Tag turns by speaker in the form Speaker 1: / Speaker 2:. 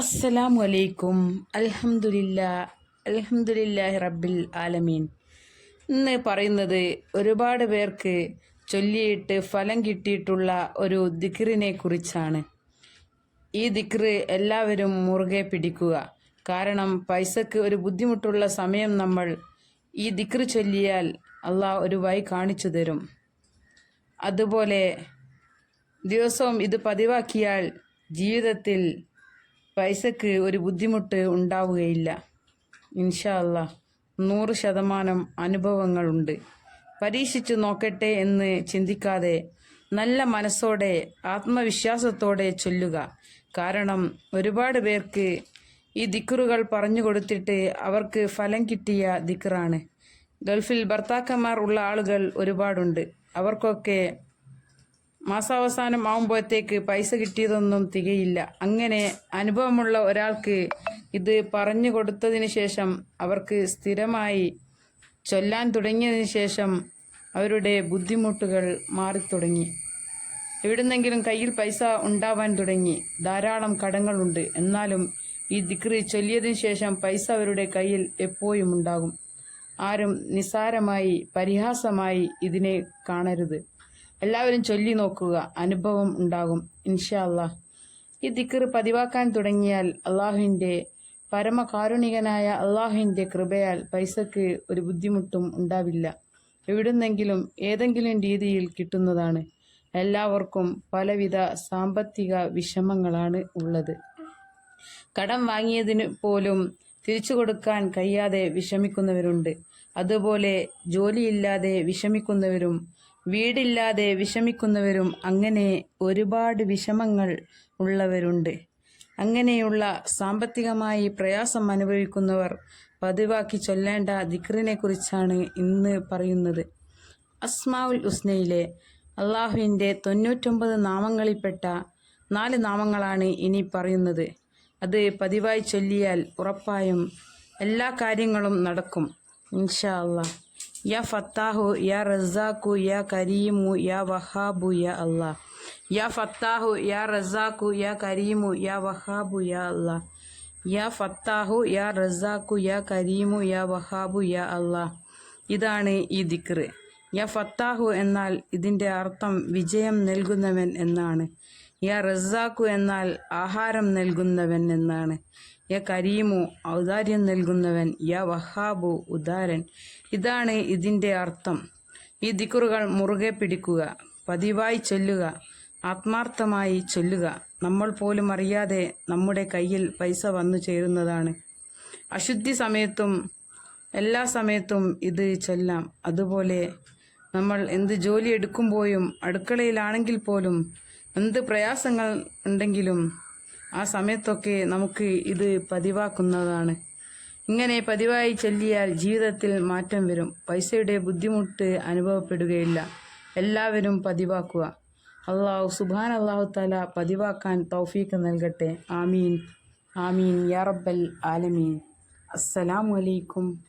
Speaker 1: അസ്സലാമു അലൈക്കും അൽഹംദുലില്ല അൽഹംദുലില്ലാഹി റബ്ബിൽ ആലമീൻ. ഇന്ന് പറയുന്നത് ഒരുപാട് പേർക്ക് ചൊല്ലിയിട്ട് ഫലം കിട്ടിയിട്ടുള്ള ഒരു ദിക്റിനെ കുറിച്ചാണ്. ഈ ദിക്റ് എല്ലാവരും മുറുകെ പിടിക്കുക. കാരണം പൈസക്ക് ഒരു ബുദ്ധിമുട്ടുള്ള സമയം നമ്മൾ ഈ ദിക്റ് ചൊല്ലിയാൽ അള്ളാഹ് ഒരു വഴി കാണിച്ചു തരും. അതുപോലെ ദിവസവും ഇത് പതിവാക്കിയാൽ ജീവിതത്തിൽ പൈസക്ക് ഒരു ബുദ്ധിമുട്ട് ഉണ്ടാവുകയില്ല. ഇൻഷാ അല്ലാ നൂറ് ശതമാനം അനുഭവങ്ങളുണ്ട്. പരീക്ഷിച്ചു നോക്കട്ടെ എന്ന് ചിന്തിക്കാതെ നല്ല മനസ്സോടെ ആത്മവിശ്വാസത്തോടെ ചൊല്ലുക. കാരണം ഒരുപാട് പേർക്ക് ഈ ദിക്റുകൾ പറഞ്ഞു കൊടുത്തിട്ട് അവർക്ക് ഫലം കിട്ടിയ ദിക്കറാണ് ഗൾഫിൽ ഭർത്താക്കന്മാർ ഉള്ള ആളുകൾ ഒരുപാടുണ്ട്. അവർക്കൊക്കെ മാസാവസാനം ആവുമ്പോഴത്തേക്ക് പൈസ കിട്ടിയതൊന്നും തികയില്ല. അങ്ങനെ അനുഭവമുള്ള ഒരാൾക്ക് ഇത് പറഞ്ഞു കൊടുത്തതിന് ശേഷം അവർക്ക് സ്ഥിരമായി ചൊല്ലാൻ തുടങ്ങിയതിന് ശേഷം അവരുടെ ബുദ്ധിമുട്ടുകൾ മാറിത്തുടങ്ങി. എവിടുന്നെങ്കിലും കയ്യിൽ പൈസ ഉണ്ടാവാൻ തുടങ്ങി. ധാരാളം കടങ്ങളുണ്ട്. എന്നാലും ഈ ദിക്രി ചൊല്ലിയതിനു ശേഷം പൈസ അവരുടെ കയ്യിൽ എപ്പോഴും ഉണ്ടാകും. ആരും നിസാരമായി പരിഹാസമായി ഇതിനെ കാണരുത്. എല്ലാവരും ചൊല്ലി നോക്കുക. അനുഭവം ഉണ്ടാകും. ഇൻഷാ അല്ലാ ഈ ദിക്കർ പതിവാക്കാൻ തുടങ്ങിയാൽ അള്ളാഹുവിന്റെ പരമകാരുണികനായ അള്ളാഹുവിന്റെ കൃപയാൽ പൈസക്ക് ഒരു ബുദ്ധിമുട്ടും ഉണ്ടാവില്ല. എവിടുന്നെങ്കിലും ഏതെങ്കിലും രീതിയിൽ കിട്ടുന്നതാണ്. എല്ലാവർക്കും പലവിധ സാമ്പത്തിക വിഷമങ്ങളാണ് ഉള്ളത്. കടം വാങ്ങിയതിന് പോലും തിരിച്ചു കൊടുക്കാൻ കഴിയാതെ വിഷമിക്കുന്നവരുണ്ട്. അതുപോലെ ജോലിയില്ലാതെ വിഷമിക്കുന്നവരും വീടില്ലാതെ വിഷമിക്കുന്നവരും അങ്ങനെ ഒരുപാട് വിഷമങ്ങൾ ഉള്ളവരുണ്ട്. അങ്ങനെയുള്ള സാമ്പത്തികമായി പ്രയാസം അനുഭവിക്കുന്നവർ പതിവാക്കി ചൊല്ലേണ്ട ദിക്റിനെ കുറിച്ചാണ് ഇന്ന് പറയുന്നത്. അസ്മാവുൽ ഉസ്നയിലെ അള്ളാഹുവിന്റെ തൊണ്ണൂറ്റൊമ്പത് നാമങ്ങളിൽപ്പെട്ട നാല് നാമങ്ങളാണ് ഇനി പറയുന്നത്. അത് പതിവായി ചൊല്ലിയാൽ ഉറപ്പായും എല്ലാ കാര്യങ്ങളും നടക്കും. ഇൻഷാ അള്ളാഹ്. യാ ഫത്താഹു യാ റസാഖു യാ കരീമു യാ വഹാബു യാ അല്ലാ യാ ഫത്താഹു യാ റസാഖു യാ കരീമു യാ വഹാബു യാ അല്ലാ യാ ഫത്താഹു യാ റസാഖു യാ കരീമു യാ വഹാബു യാ അല്ലാ ഇതാണ് ഈ ദിക്റ്. യാ ഫത്താഹു എന്നാൽ ഇതിന്റെ അർത്ഥം വിജയം നൽകുന്നവൻ എന്നാണ്. യാ റസാഖു എന്നാൽ ആഹാരം നൽകുന്നവൻ എന്നാണ്. യാ കരീമു ഔദാര്യം നൽകുന്നവൻ. യാ വഹാബു ഉദാരൻ. ഇതാണ് ഇതിന്റെ അർത്ഥം. ഈ ദിക്കുറുകൾ മുറുകെ പിടിക്കുക പതിവായി ചൊല്ലുക ആത്മാർത്ഥമായി ചൊല്ലുക. നമ്മൾ പോലും അറിയാതെ നമ്മുടെ കയ്യിൽ പൈസ വന്നു ചേരുന്നതാണ്. അശുദ്ധി സമയത്തും എല്ലാ സമയത്തും ഇത് ചൊല്ലാം. അതുപോലെ നമ്മൾ എന്ത് ജോലി എടുക്കുമ്പോഴും അടുക്കളയിലാണെങ്കിൽ പോലും എന്ത് പ്രയാസങ്ങൾ ഉണ്ടെങ്കിലും ആ സമയത്തൊക്കെ നമുക്ക് ഇത് പതിവാക്കുന്നതാണ്. ഇങ്ങനെ പതിവായി ചൊല്ലിയാൽ ജീവിതത്തിൽ മാറ്റം വരും. പൈസയുടെ ബുദ്ധിമുട്ട് അനുഭവപ്പെടുകയില്ല. എല്ലാവരും പതിവാക്കുക. അള്ളാഹു സുബാൻ അള്ളാഹു തല പതിവാക്കാൻ തൗഫീക്ക് നൽകട്ടെ. ആമീൻ. ആമീൻ. യാ റബ്ബൽ ആലമീൻ. അസ്സലാമു അലൈക്കും.